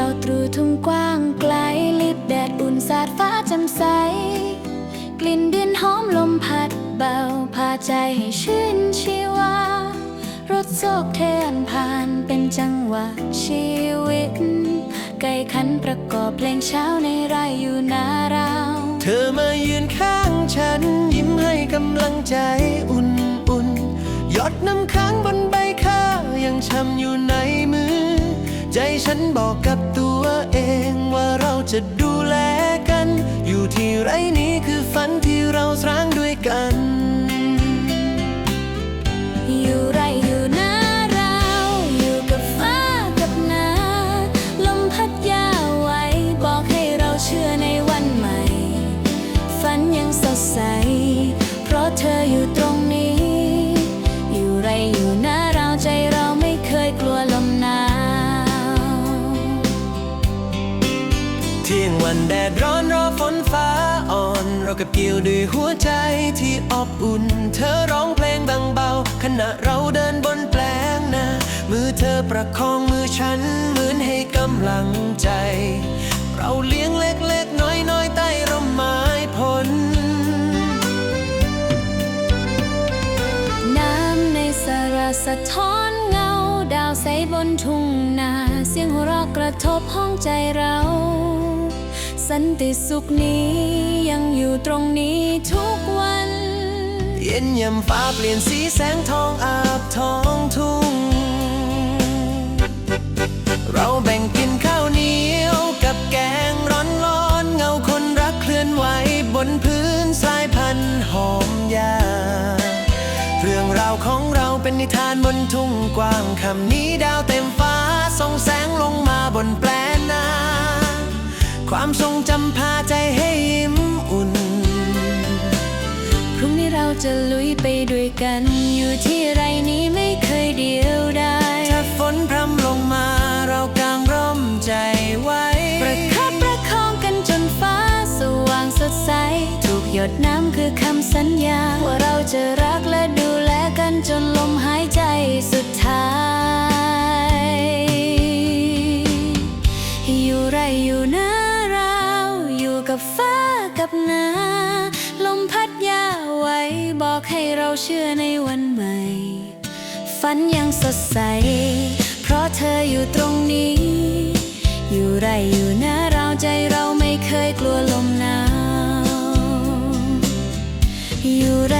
าวตรูทุ่งกว้างไกล ลิบแดดอุ่นสาดฟ้าแจ่มใส กลิ่นดินหอมลมพัดเบา พาใจให้ชื่นชีวา รถโศกเทนผ่านเป็นจังหวะชีวิต ไก่ขันประกอบเพลงเช้าในไร่อยู่นาเราเธอมายืนข้างฉันยิ้มให้กำลังใจ ใจฉันบอกกับตัวเองว่าเราจะดูแลกัน อยู่ที่ไรนี้คือฝันที่เราสร้างด้วยกัน วันแดดร้อนรอฝนฟ้าอ่อน เรากับเกี่ยวด้วยหัวใจที่อบอุ่น เธอร้องเพลงบางเบา ขณะเราเดินบนแปลงนา มือเธอประคองมือฉันเหมือนให้กำลังใจ เราเลี้ยงเล็กๆน้อยๆใต้ร่มไม้ผลน้ำในสระสะท้อนเงา ดาวใสบนทุ่งนา เสียงหัวเราะกระทบห้องใจเรา สันติสุขนี้ยังอยู่ตรงนี้ทุกวัน เย็นยามฟ้าเปลี่ยนสีแสงทองอาบท้องทุ่ง เราแบ่งกินข้าวเหนียวกับแกงร้อนร้อนเงาคนรักเคลื่อนไหวบนพื้นสายพันหอมยาเรื่องราวของเราเป็นนิทานบนทุ่งกว้างคำนี้ดาวเต็มฟ้าส่องแสงลงมาบนแปลนนา ความทรงจำพาใจให้ยิ้มอุ่น พรุ่งนี้เราจะลุยไปด้วยกัน อยู่ที่ไรนี้ไม่เคยเดียวดายถ้าฝนพรำลงมาเรากางร่มใจไว้ ประคับประคองกันจนฟ้าสว่างสดใส ทุกหยดน้ำคือคำสัญญา ว่าเราจะรักและดูแลกันจนลมหายใจสุดท้าย อยู่ไรอยู่น้าเราอยู่ กับฟ้ากับนาลมพัดยาไว้บอกให้เราเชื่อในวันใหม่ ฝันยังสดใส เพราะเธออยู่ตรงนี้ อยู่ไรอยู่น้าเราใจเราไม่เคยกลัวลมหนาวอยู่ไร